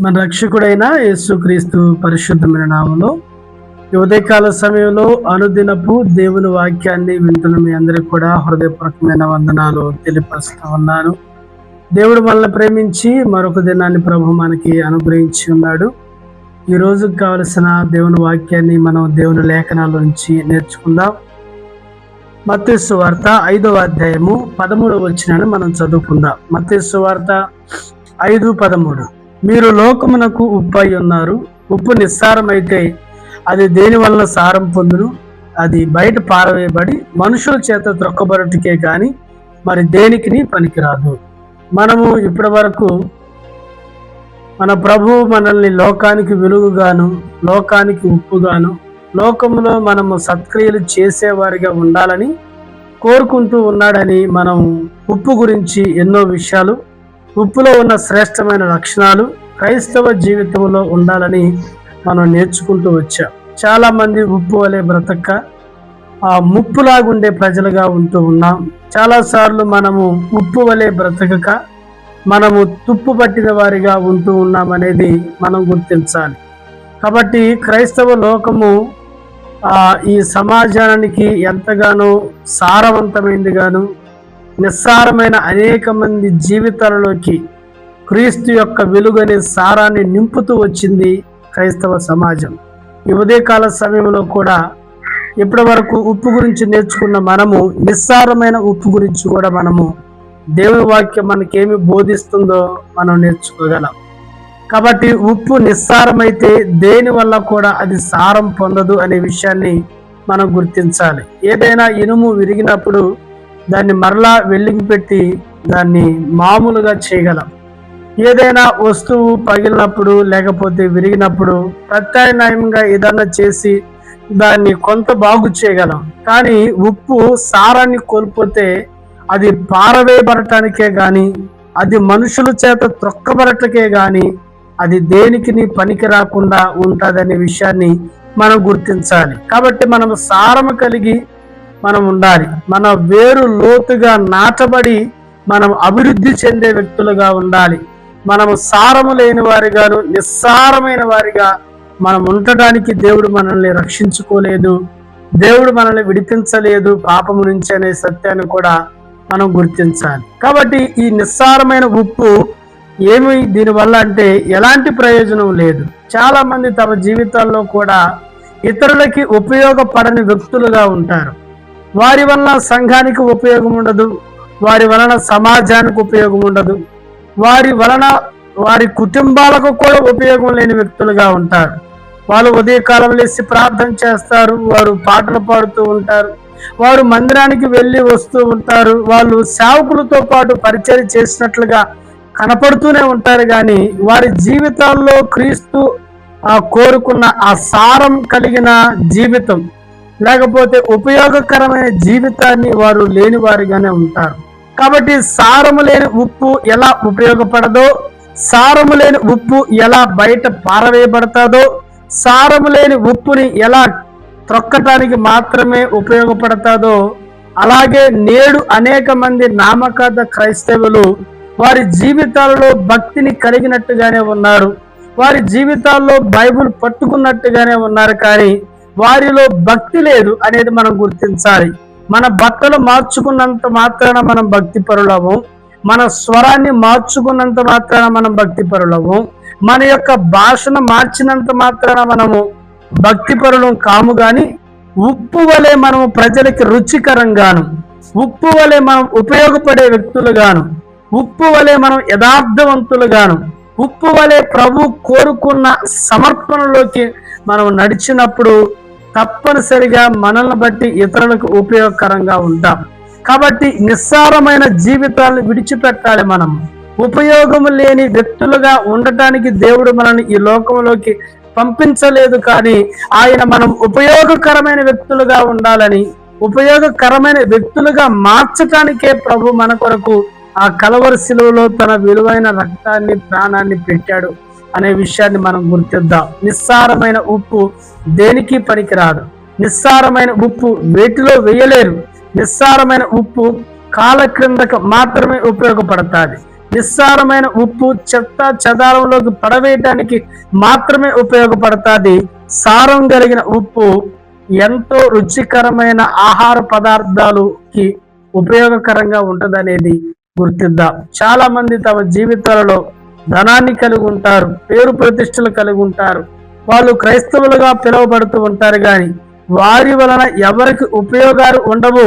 మన రక్షకుడైన యేసుక్రీస్తు పరిశుద్ధమైన నామంలో ఉదయకాల సమయంలో అనుదినపు దేవుని వాక్యాన్ని వింటున్న మీ అందరికి కూడా హృదయపూర్వకమైన వందనాలు తెలియపరుస్తూ ఉన్నాను. దేవుడు మనల్ని ప్రేమించి మరొక దినాన్ని ప్రభు మనకి అనుగ్రహించి ఉన్నాడు. ఈ రోజుకు కావలసిన దేవుని వాక్యాన్ని మనం దేవుని లేఖనాల నుంచి నేర్చుకుందాం. మత్స్సు వార్త ఐదవ అధ్యాయము పదమూడవ వచ్చినాన్ని మనం చదువుకుందాం. మత్స్సు వార్త ఐదు పదమూడు. మీరు లోకమునకు ఉప్పు అయి ఉన్నారు. ఉప్పు నిస్సారమైతే అది దేని వలన సారం పొందును? అది బయట పారవేయబడి మనుషుల చేత త్రొక్కబడుటకే కానీ మరి దేనికి పనికిరాదు. మనము ఇప్పటి వరకు మన ప్రభు మనల్ని లోకానికి వెలుగుగాను లోకానికి ఉప్పుగాను లోకములో మనము సత్క్రియలు చేసేవారిగా ఉండాలని కోరుకుంటూ ఉన్నాడని మనం ఉప్పు గురించి ఎన్నో విషయాలు ఉప్పులో ఉన్న శ్రేష్టమైన లక్షణాలు క్రైస్తవ జీవితంలో ఉండాలని మనం నేర్చుకుంటూ వచ్చాం. చాలా మంది ఉప్పు వలె బ్రతక్క ఆ ముప్పులాగుండే ప్రజలుగా ఉంటూ ఉన్నాం. చాలాసార్లు మనము ఉప్పు వలె బ్రతకక మనము తుప్పు పట్టిన వారిగా ఉంటూ ఉన్నామనేది మనం గుర్తించాలి. కాబట్టి క్రైస్తవ లోకము ఈ సమాజానికి ఎంతగానో సారవంతమైంది గాను నిస్సారమైన అనేక మంది జీవితాలలోకి క్రీస్తు యొక్క వెలుగనే సారాన్ని నింపుతూ వచ్చింది క్రైస్తవ సమాజం. ఈ ఉదయకాల సమయంలో కూడా ఇప్పటి వరకు ఉప్పు గురించి నేర్చుకున్న మనము నిస్సారమైన ఉప్పు గురించి కూడా మనము దేవుని వాక్యం మనకేమి బోధిస్తుందో మనం నేర్చుకోగలం. కాబట్టి ఉప్పు నిస్సారమైతే దేని వల్ల కూడా అది సారం పొందదు అనే విషయాన్ని మనం గుర్తించాలి. ఏదైనా ఇనుము విరిగినప్పుడు దాన్ని మరలా వెల్లింగి పెట్టి దాన్ని మామూలుగా చేయగలం. ఏదైనా వస్తువు పగిలినప్పుడు లేకపోతే విరిగినప్పుడు ప్రత్యామ్నాయంగా ఏదన్నా చేసి దాన్ని కొంత బాగు చేయగలం. కానీ ఉప్పు సారాన్ని కోల్పోతే అది పారవేయబడటానికే గాని అది మనుషుల చేత త్రొక్కబడటకే గాని అది దేనికి పనికి రాకుండా ఉంటుందనే విషయాన్ని మనం గుర్తించాలి. కాబట్టి మనం సారము కలిగి మనం ఉండాలి. మన వేరు లోతుగా నాటబడి మనం అభివృద్ధి చెందే వ్యక్తులుగా ఉండాలి. మనము సారము లేని వారిగాను నిస్సారమైన వారిగా మనం ఉండటానికి దేవుడు మనల్ని రక్షించుకోలేదు. దేవుడు మనల్ని విడిపించలేదు పాపము నుంచి అనే సత్యాన్ని కూడా మనం గుర్తించాలి. కాబట్టి ఈ నిస్సారమైన ఉప్పు ఏమి దీనివల్ల అంటే ఎలాంటి ప్రయోజనం లేదు. చాలా మంది తమ జీవితాల్లో కూడా ఇతరులకి ఉపయోగపడని వ్యక్తులుగా ఉంటారు. వారి వలన సంఘానికి ఉపయోగం ఉండదు వారి వలన సమాజానికి ఉపయోగం ఉండదు. వారి వలన వారి కుటుంబాలకు కూడా ఉపయోగం లేని వ్యక్తులుగా ఉంటారు. వాళ్ళు ఉదయకాలం లేచి ప్రార్థన చేస్తారు వారు పాటలు పాడుతూ ఉంటారు వారు మందిరానికి వెళ్ళి వస్తూ ఉంటారు వాళ్ళు సేవకులతో పాటు పరిచయం చేసినట్లుగా కనపడుతూనే ఉంటారు కానీ వారి జీవితాల్లో క్రీస్తు కోరుకున్న ఆ సారం కలిగిన జీవితం లేకపోతే ఉపయోగకరమైన జీవితాన్ని వారు లేని వారిగానే ఉంటారు. కాబట్టి సారము లేని ఉప్పు ఎలా ఉపయోగపడదో సారము లేని ఉప్పు ఎలా బయట పారవేయబడతాదో సారము లేని ఉప్పుని ఎలా త్రొక్కటానికి మాత్రమే ఉపయోగపడతాదో అలాగే నేడు అనేక మంది నామకార్థ క్రైస్తవులు వారి జీవితాలలో భక్తిని కలిగినట్టుగానే ఉన్నారు. వారి జీవితాల్లో బైబిల్ పట్టుకున్నట్టుగానే ఉన్నారు కానీ వారిలో భక్తి లేదు అనేది మనం గుర్తించాలి. మన బట్టలు మార్చుకున్నంత మాత్రాన మనం భక్తి పరులము. మన స్వరాన్ని మార్చుకున్నంత మాత్రాన మనం భక్తి పరులము. మన యొక్క భాషను మార్చినంత మాత్రాన మనము భక్తి పరులం కాము గాని ఉప్పు వలె మనము ప్రజలకి రుచికరంగాను. ఉప్పు వలె మనం ఉపయోగపడే వ్యక్తులుగాను. ఉప్పు వలె మనం యథార్థవంతులుగాను. ఉప్పు వలె ప్రభు కోరుకున్న సమర్పణలోకి మనం నడిచినప్పుడు తప్పనిసరిగా మనల్ని బట్టి ఇతరులకు ఉపయోగకరంగా ఉంటాం. కాబట్టి నిస్సారమైన జీవితాలను విడిచిపెట్టాలి మనం. ఉపయోగం లేని వ్యక్తులుగా ఉండటానికి దేవుడు మనల్ని ఈ లోకంలోకి పంపించలేదు కానీ ఆయన మనం ఉపయోగకరమైన వ్యక్తులుగా ఉండాలని ఉపయోగకరమైన వ్యక్తులుగా మార్చటానికే ప్రభు మన కొరకు ఆ కలవరి శిలువలో తన విలువైన రక్తాన్ని ప్రాణాన్ని పెట్టాడు. అనే విషయాన్ని మనం గుర్తిద్దాం. నిస్సారమైన ఉప్పు దేనికి పనికిరాదు? నిస్సారమైన ఉప్పు వేటిలో వేయలేరు. నిస్సారమైన ఉప్పు కాల క్రిందకు మాత్రమే ఉపయోగపడతాది. నిస్సారమైన ఉప్పు చెత్త చెదారంలోకి పడవేయటానికి మాత్రమే ఉపయోగపడుతుంది. సారం కలిగిన ఉప్పు ఎంతో రుచికరమైన ఆహార పదార్థాలకి ఉపయోగకరంగా ఉంటుందనేది గుర్తిద్దాం. చాలా మంది తమ జీవితాలలో ధనాన్ని కలిగి ఉంటారు పేరు ప్రతిష్టలు కలిగి ఉంటారు. వాళ్ళు క్రైస్తవులుగా పిలువబడుతూ ఉంటారు కానీ వారి వలన ఎవరికి ఉపయోగాలు ఉండవు.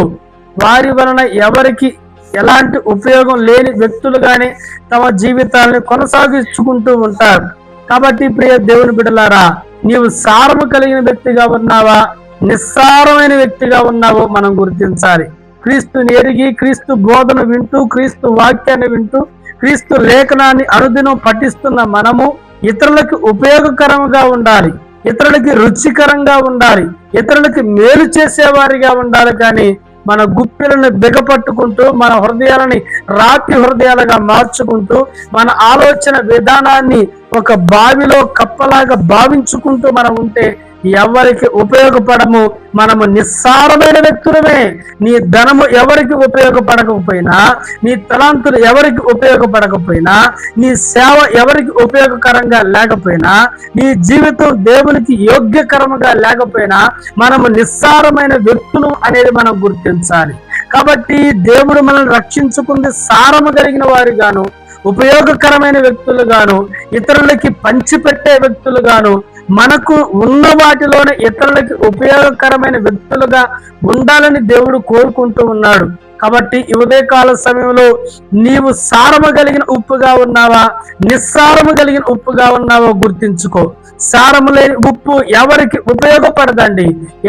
వారి వలన ఎవరికి ఎలాంటి ఉపయోగం లేని వ్యక్తులుగానే తమ జీవితాలను కొనసాగించుకుంటూ ఉంటారు. కాబట్టి ప్రియ దేవుని బిడలారా నీవు సారము కలిగిన వ్యక్తిగా ఉన్నావా? నిస్సారమైన వ్యక్తిగా ఉన్నావో మనం గుర్తించాలి. క్రీస్తుని ఎరిగి క్రీస్తు బోధన వింటూ క్రీస్తు వాక్యాన్ని వింటూ క్రీస్తు లేఖనాన్ని అనుదినం పఠిస్తున్న మనము ఇతరులకు ఉపయోగకరంగా ఉండాలి ఇతరులకి రుచికరంగా ఉండాలి ఇతరులకి మేలు చేసేవారిగా ఉండాలి కానీ మన గుప్పిలను బిగపట్టుకుంటూ మన హృదయాలని రాతి హృదయాలుగా మార్చుకుంటూ మన ఆలోచన విధానాన్ని ఒక బావిలో కప్పలాగా భావించుకుంటూ మనం ఉంటే ఎవరికి ఉపయోగపడము మనము నిస్సారమైన వ్యక్తులమే. నీ ధనము ఎవరికి ఉపయోగపడకపోయినా నీ తలాంతులు ఎవరికి ఉపయోగపడకపోయినా నీ సేవ ఎవరికి ఉపయోగకరంగా లేకపోయినా నీ జీవితం దేవునికి యోగ్యకరముగా లేకపోయినా మనము నిస్సారమైన వ్యక్తులు అనేది మనం గుర్తించాలి. కాబట్టి దేవుడు మనల్ని రక్షించుకుంది సారము కలిగిన వారిగాను ఉపయోగకరమైన వ్యక్తులుగాను ఇతరులకి పంచిపెట్టే వ్యక్తులుగాను మనకు ఉన్న వాటిలోనే ఇతరులకి ఉపయోగకరమైన వ్యక్తులుగా ఉండాలని దేవుడు కోరుకుంటూ ఉన్నాడు. కాబట్టి ఇవదే ఉదయకాల సమయంలో నీవు సారము కలిగిన ఉప్పుగా ఉన్నావా? నిస్సారము కలిగిన ఉప్పుగా ఉన్నావో గుర్తించుకో. సారము లేని ఉప్పు ఎవరికి ఉపయోగపడదండి.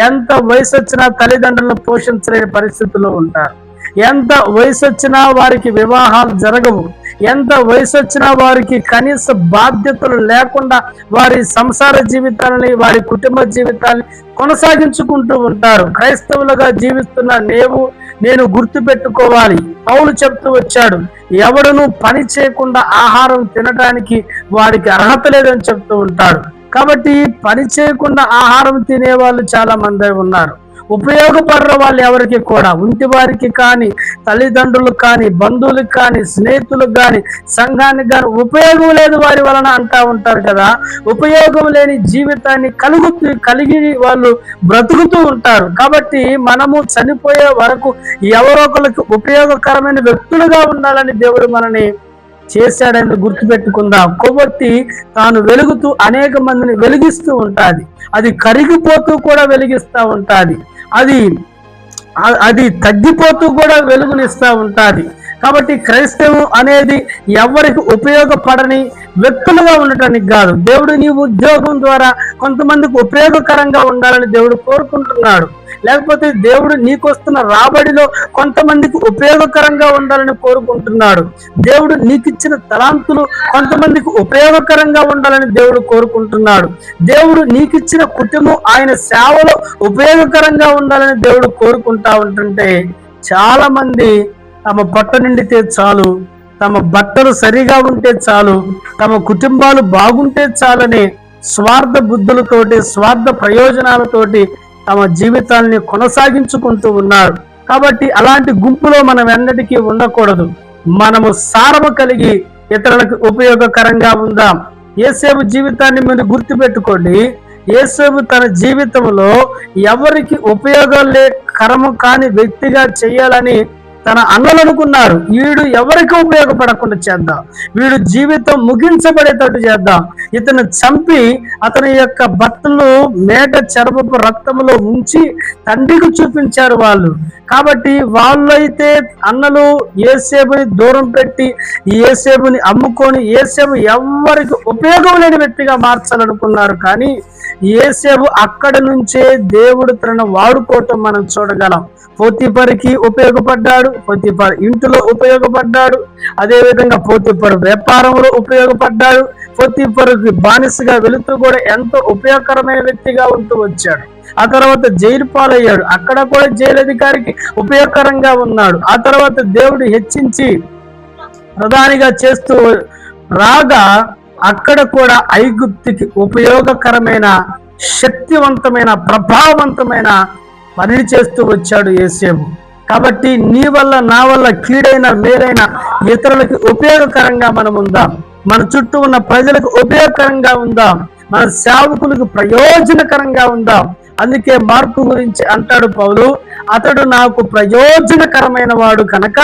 ఎంత వయసు వచ్చినా తల్లిదండ్రులను పోషించలేని పరిస్థితుల్లో ఉంటారు. ఎంత వయసు వచ్చినా వారికి వివాహాలు జరగవు. ఎంత వయసు వచ్చినా వారికి కనీస బాధ్యతలు లేకుండా వారి సంసార జీవితాలని వారి కుటుంబ జీవితాన్ని కొనసాగించుకుంటూ ఉంటారు. క్రైస్తవులుగా జీవిస్తున్న నేవు నేను గుర్తు పెట్టుకోవాలి పౌలు చెప్తూ వచ్చాడు ఎవడను పని చేయకుండా ఆహారం తినడానికి వారికి అర్హత లేదని చెప్తూ ఉంటాడు కాబట్టి పని చేయకుండా ఆహారం తినే వాళ్ళు చాలా మంది ఉన్నారు. ఉపయోగపడరు వాళ్ళు ఎవరికి కూడా. ఉంటి వారికి కానీ తల్లిదండ్రులకు కానీ బంధువులకు కానీ స్నేహితులకు కానీ సంఘానికి కానీ ఉపయోగం లేదు వారి వలన అంటా ఉంటారు కదా. ఉపయోగం లేని జీవితాన్ని కలుగుతూ కలిగి వాళ్ళు బ్రతుకుతూ ఉంటారు. కాబట్టి మనము చనిపోయే వరకు ఎవరొకరికి ఉపయోగకరమైన వ్యక్తులుగా ఉండాలని దేవుడు మనని చేశాడని గుర్తుపెట్టుకుందాం. కొవ్వొత్తి తాను వెలుగుతూ అనేక మందిని వెలిగిస్తూ ఉంటుంది. అది కరిగిపోతూ కూడా వెలిగిస్తూ ఉంటుంది. అది అది తగ్గిపోతూ కూడా వెలుగునిస్తూ ఉంటుంది. కాబట్టి క్రైస్తవం అనేది ఎవరికి ఉపయోగపడని వ్యక్తులుగా ఉండటానికి కాదు. దేవుడు నీ ఉద్యోగం ద్వారా కొంతమందికి ఉపయోగకరంగా ఉండాలని దేవుడు కోరుకుంటున్నాడు. లేకపోతే దేవుడు నీకు వస్తున్న రాబడిలో కొంతమందికి ఉపయోగకరంగా ఉండాలని కోరుకుంటున్నాడు. దేవుడు నీకిచ్చిన తలాంతులు కొంతమందికి ఉపయోగకరంగా ఉండాలని దేవుడు కోరుకుంటున్నాడు. దేవుడు నీకిచ్చిన కుటుంబం ఆయన సేవలో ఉపయోగకరంగా ఉండాలని దేవుడు కోరుకుంటా ఉంటుంటే చాలా మంది తమ పట్ట నిండితే చాలు. తమ బట్టలు సరిగా ఉంటే చాలు తమ కుటుంబాలు బాగుంటే చాలని స్వార్థ బుద్ధులతోటి స్వార్థ ప్రయోజనాలతోటి తమ జీవితాల్ని కొనసాగించుకుంటూ ఉన్నారు. కాబట్టి అలాంటి గుంపులో మనం ఎన్నటికీ ఉండకూడదు. మనము సారము కలిగి ఇతరులకు ఉపయోగకరంగా ఉందాం. ఏసేపు జీవితాన్ని మీరు గుర్తుపెట్టుకోండి. ఏసేపు తన జీవితంలో ఎవరికి ఉపయోగం లే కరము కాని వ్యక్తిగా చేయాలని తన అన్నలు అనుకున్నారు వీడు ఎవరికి ఉపయోగపడకుండా చేద్దాం. వీడు జీవితం ముగించబడేటట్టు చేద్దాం. ఇతను చంపి అతని యొక్క బట్టలు మేట చర్మపు రక్తంలో ఉంచి తండ్రికి చూపించారు వాళ్ళు. కాబట్టి వాళ్ళు అయితే అన్నలు ఏసేపుని దూరం పెట్టి ఏసేపుని అమ్ముకొని ఏసేపు ఎవరికి ఉపయోగం లేని వ్యక్తిగా మార్చాలనుకున్నారు. కానీ ఏసేపు అక్కడి నుంచే దేవుడు తనను వాడుకోవటం మనం చూడగలం. పోతిపరికి ఉపయోగపడ్డాడు పోతిపర్ ఇంటిలో ఉపయోగపడ్డాడు అదేవిధంగా పోతిపరు వ్యాపారంలో ఉపయోగపడ్డాడు పోతిపరుకి బానిసగా వెళుతూ కూడా ఎంతో ఉపయోగకరమైన వ్యక్తిగా ఉంటూ వచ్చాడు. ఆ తర్వాత జైలు పాలయ్యాడు. అక్కడ కూడా జైలు అధికారికి ఉపయోగకరంగా ఉన్నాడు. ఆ తర్వాత దేవుడు హెచ్చించి ప్రధానిగా చేస్తూ రాగా అక్కడ కూడా ఐగుప్తికి ఉపయోగకరమైన శక్తివంతమైన ప్రభావవంతమైన పనిని చేస్తూ వచ్చాడు ఏసేపు కాబట్టి నీ వల్ల నా వల్ల కీడైన మేలైన ఇతరులకు ఉపయోగకరంగా మనం ఉందాం. మన చుట్టూ ఉన్న ప్రజలకు ఉపయోగకరంగా ఉందాం. మన సేవకులకు ప్రయోజనకరంగా ఉందాం. అందుకే మార్పు గురించి అంటాడు పౌలు. అతడు నాకు ప్రయోజనకరమైన వాడు కనుక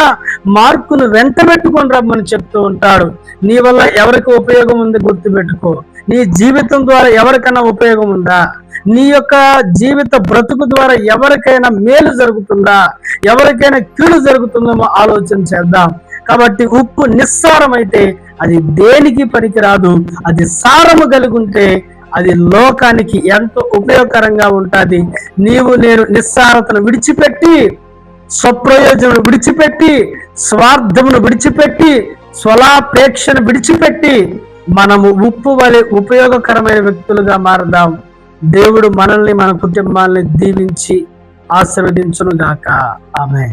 మార్కును వెంట పెట్టుకొని రమ్మని చెప్తూ ఉంటాడు. నీ వల్ల ఎవరికి ఉపయోగం ఉంది గుర్తుపెట్టుకో. నీ జీవితం ద్వారా ఎవరికైనా ఉపయోగం ఉందా? నీ యొక్క జీవిత బ్రతుకు ద్వారా ఎవరికైనా మేలు జరుగుతుందా? ఎవరికైనా కీడు జరుగుతుందేమో ఆలోచన చేద్దాం. కాబట్టి ఉప్పు నిస్సారమైతే అది దేనికి పనికిరాదు? అది సారము కలిగుంటే అది లోకానికి ఎంతో ఉపయోగకరంగా ఉంటుంది. నీవు నేను నిస్సారతను విడిచిపెట్టి స్వప్రయోజనం విడిచిపెట్టి స్వార్థమును విడిచిపెట్టి స్వలాపేక్షను విడిచిపెట్టి మనము ఉప్పు వలె ఉపయోగకరమైన వ్యక్తులుగా మారదాం. దేవుడు మనల్ని మన కుటుంబాలని దీవించి ఆశీర్వదించును గాక ఆమె